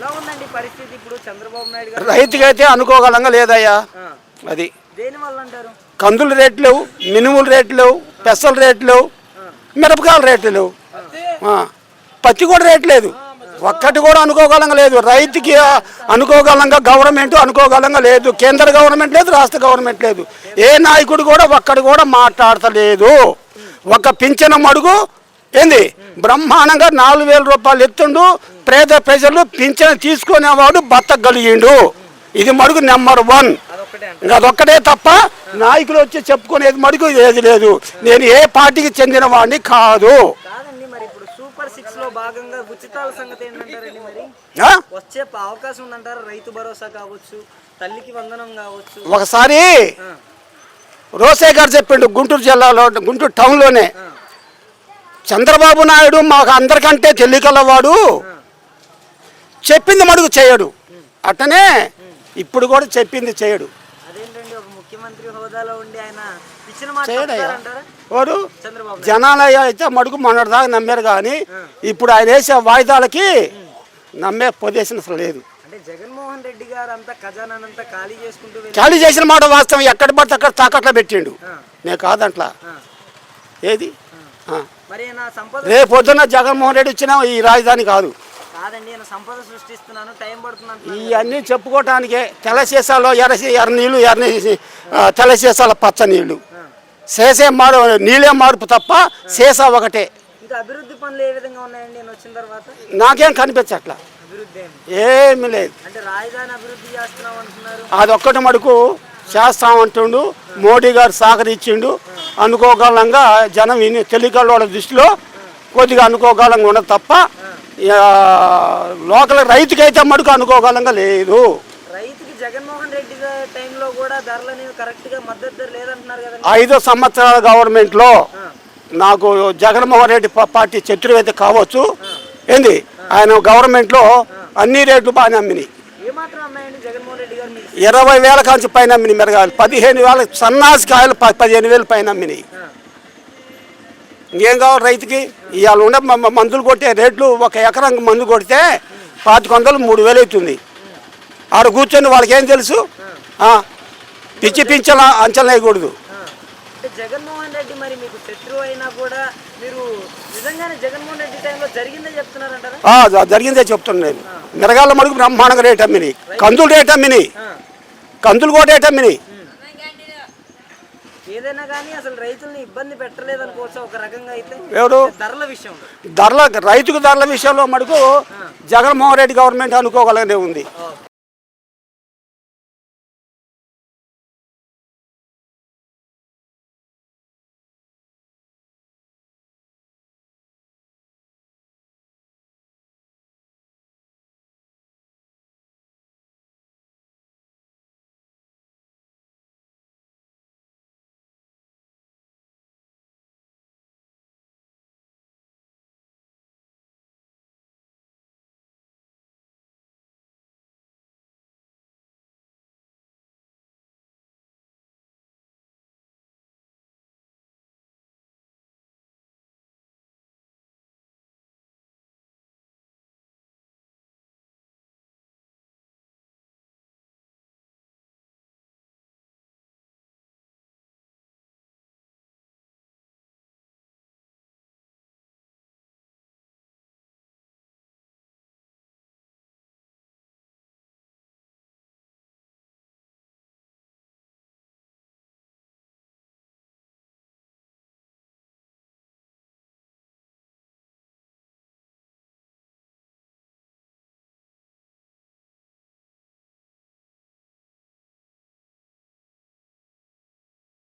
ఎలా ఉందండి పరిస్థితి ఇప్పుడు చంద్రబాబు నాయుడు గారు? రైతుకైతే అనుకోగలంగా లేదయ్యా. అది. దేని వల్ల అంటారు? కందులు రేట్లు లేవు మినుములు రేట్లు లేవు పెసల రేట్లు లేవు మిరపకాయల రేట్లు పత్తి కూడా రేట్ లేదు. ఒక్కటి కూడా అనుకోగలంగా లేదు. రైతుకి అనుకోగలంగా గవర్నమెంట్ అనుకోగలంగా లేదు. కేంద్ర గవర్నమెంట్ లేదు రాష్ట్ర గవర్నమెంట్ లేదు. ఏ నాయకుడు కూడా ఒక్కడు కూడా మాట్లాడతలేదు. ఒక పింఛన మడుగు ఏంది? బ్రహ్మాండంగా నాలుగు వేల రూపాయలు ఎత్తుండు పేద ప్రజలు పింఛన తీసుకునేవాడు బతకగలిగిండు. ఇది మడుగు నెంబర్ వన్. అదొక్కటే తప్ప నాయకులు వచ్చి చెప్పుకునేది మడుగు ఏది లేదు. నేను ఏ పార్టీకి చెందిన వాడిని కాదు. కాదండి మరి ఇప్పుడు సూపర్ సిక్స్లో భాగంగా ఉచితాల సంగతి ఏంటంటారండి మరి? ఆ? వచ్చే ప- అవకాశం ఉందంటారా? రైతు భరోసా కావచ్చు తల్లికి వందనం కావచ్చు. ఒకసారి రోసే గారు చెప్పిండు గుంటూరు జిల్లాలో గుంటూరు టౌన్లోనే. చంద్రబాబు నాయుడు మాకు అందరికంటే తెలియగలవాడు. చెప్పింది మడుగు చేయడు. అట్టనే ఇప్పుడు కూడా చెప్పింది చేయడు. వాడు. జనాలయ్య అయితే మడుగు మొన్నటిదాకా నమ్మారు కానీ ఇప్పుడు ఆయన వేసే వాయిదాలకి నమ్మే పొజిషన్ అసలు లేదు. జగన్మోహన్ రెడ్డి గారు అంతా ఖజానానంతా ఖాళీ చేసుకుంటూ ఖాళీ చేసిన మాట వాస్తవం. ఎక్కడ పడితే అక్కడ తాకట్లో పెట్టిండు. నేను కాదంట్లా. ఏది? రేపు పొద్దున్న జగన్మోహన్ రెడ్డి వచ్చినా ఈ రాజధాని కాదు. కాదండి నేను సంపద సృష్టిస్తున్నాను టైం పడుతుంది అంటున్నారు ఇవన్నీ చెప్పుకోవటానికే తెల్ల సీసాలో ఎర్ర ఎర్ర నీళ్ళు ఎర్ర తెల్ల సీసాల పచ్చ నీళ్ళు ఆ. సీసే మారు నీళ్ళే మార్పు తప్ప సీసా ఒకటే. అభివృద్ధి పనులు ఏ విధంగా ఉన్నాయండి నేను వచ్చిన తర్వాత? నాకేం కనిపించట్లా. ఏమి లేదు. అంటే రాజధాని అభివృద్ధి చేస్తున్నాం అంటున్నారు. అదొక్కటి మటుకు చేస్తామంటుండు మోడీ గారు సహకరించిండు. అనుకోగలంగా జనం విని తెలియగల దృష్టిలో కొద్దిగా అనుకోగలంగా ఉండదు తప్ప లోకల్ రైతుకైతే మటుకు అనుకోగలంగా లేదు. ఐదు సంవత్సరాల గవర్నమెంట్లో నాకు జగన్మోహన్ రెడ్డి పార్టీ శత్రువు అయితే కావచ్చు ఏంది? ఆయన గవర్నమెంట్లో అన్ని రేట్లు బాగానే అమ్మినాయి ఏమాత్రం అమ్మాయండి జగన్మోహన్ రెడ్డి గారు మీకు ఇరవై వేల కాంచి పైన అమ్మినాయి మిరగాయలు. పదిహేను వేల సన్నాసి కాయలు ప- పదిహేను వేలు పైన అమ్మినాయి. ఇంకేం కావాలి రైతుకి? ఇవాళ ఉండే మందులు కొట్టే రేట్లు ఒక ఎకరం మందు కొడితే పాతిక వందలు మూడు వేలు అవుతుంది. ఆడ కూర్చొని వాళ్ళకి ఏం తెలుసు పిచ్చి పింఛల అంచనా వేయకూడదు. జగన్మోహన్ రెడ్డి మరి మీకు శత్రువు అయినా కూడా మీరు నిజంగానే జగన్మోహన్ రెడ్డి టైంలో జరిగిందే చెప్తున్నారంటారా? జరిగిందే చెప్తున్నాను నేను. మిరగాళ్ళ మడుగు బ్రహ్మాండంగా రేట్ అమ్మినాయి. కందులు రేట్ అమ్మినాయి. ఆ, కందులు అమ్మినాయి ఏదైనా కానీ అసలు రైతుల్ని ఇబ్బంది పెట్టలేదు అనుకోవచ్చు ఒక రకంగా అయితే ఎవరు ధరల విషయంలో ధరల రైతుకు ధరల విషయంలో మటుకు జగన్మోహన్ రెడ్డి గవర్నమెంట్ అనుకోగలనే ఉంది.